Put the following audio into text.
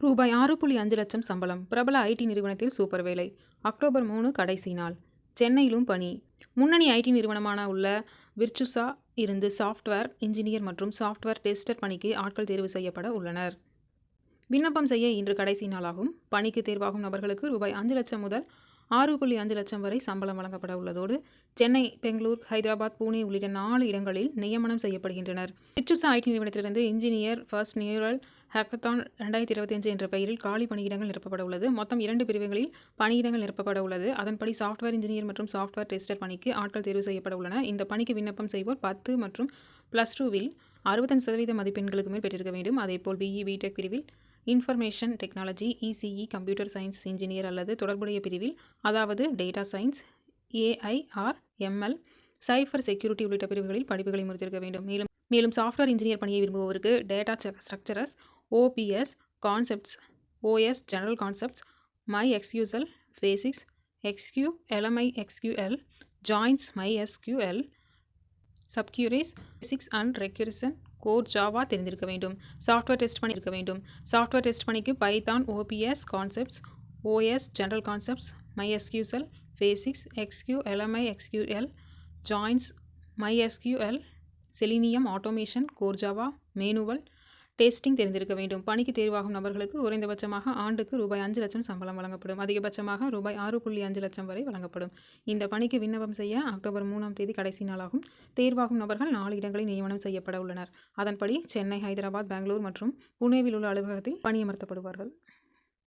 ரூபாய் ஆறு புள்ளி அஞ்சு லட்சம் சம்பளம். பிரபல ஐடி நிறுவனத்தில் சூப்பர் வேலை. அக்டோபர் மூணு கடைசி நாள். சென்னையிலும் பணி. முன்னணி ஐடி நிறுவனமான உள்ள விர்ச்சுசா இருந்து சாஃப்ட்வேர் இன்ஜினியர் மற்றும் சாஃப்ட்வேர் டெஸ்டர் பணிக்கு ஆட்கள் தேர்வு செய்யப்பட உள்ளனர். விண்ணப்பம் செய்ய இன்று கடைசி நாளாகும். பணிக்கு தேர்வாகும் நபர்களுக்கு ரூபாய் அஞ்சு லட்சம் முதல் ஆறு புள்ளி அஞ்சு லட்சம் வரை சம்பளம் வழங்கப்பட உள்ளதோடு சென்னை பெங்களூர் ஹைதராபாத் பூனே உள்ளிட்ட நாலு இடங்களில் நியமனம் செய்யப்படுகின்றனர். விர்ச்சுசா ஐடி நிறுவனத்திலிருந்து இன்ஜினியர் ஃபர்ஸ்ட் நியூரல் ஹேக்கத்தான் ரெண்டாயிரத்தி இருபத்தஞ்சு என்ற பெயரில் காலி பணியிடங்கள் நிரப்பப்பட உள்ளது. மொத்தம் இரண்டு பிரிவுகளில் பணியிடங்கள் நிரப்பப்பட உள்ளது. அதன்படி சாஃப்ட்வேர் இன்ஜினியர் மற்றும் சாஃப்ட்வேர் டெஸ்டர் பணிக்கு ஆட்கள் தேர்வு செய்யப்பட உள்ளன. இந்த பணிக்கு விண்ணப்பம் செய்வோர் பத்து மற்றும் ப்ளஸ் டூவில் அறுபத்தஞ்சு சதவீத மதிப்பெண்களுக்கு மேல் பெற்றிருக்க வேண்டும். அதேபோல் பிஇ பிடெக் பிரிவில் information technology ECE computer science engineer அல்லது தொடர்புடைய பிரிவில் அதாவது data science AIR ML cyber security உள்ளிட்ட பிரிவுகளில் படிப்புகளை முடித்திருக்க வேண்டும். மேலும் மேலும் சாஃப்ட்வேர் இன்ஜினியர் பணியை விரும்புவோருக்கு data structures OPS concepts OS general concepts MySQL basics SQ LMI SQL joins MySQL subqueries six and recursion code Java தெரிந்திருக்க வேண்டும். சாஃப்ட்வேர் டெஸ்ட் பண்ணி இருக்க வேண்டும். சாஃப்ட்வேர் டெஸ்ட் பணிக்கு Python OPS concepts OS general concepts MySQL basics SQ LMI SQL joins MySQL Selenium automation core Java manual testing தெரிந்திருக்க வேண்டும். பணிக்கு தேர்வாகும் நபர்களுக்கு குறைந்தபட்சமாக ஆண்டுக்கு ரூபாய் அஞ்சு லட்சம் சம்பளம் வழங்கப்படும். அதிகபட்சமாக ரூபாய் ஆறு புள்ளி அஞ்சு லட்சம் வரை வழங்கப்படும். இந்த பணிக்கு விண்ணப்பம் செய்ய அக்டோபர் மூணாம் தேதி கடைசி நாளாகும். தேர்வாகும் நபர்கள் நாலு இடங்களில் நியமனம் செய்யப்பட உள்ளனர். அதன்படி சென்னை ஹைதராபாத் பெங்களூர் மற்றும் புனேவில் உள்ள அலுவலகத்தில் பணியமர்த்தப்படுவார்கள்.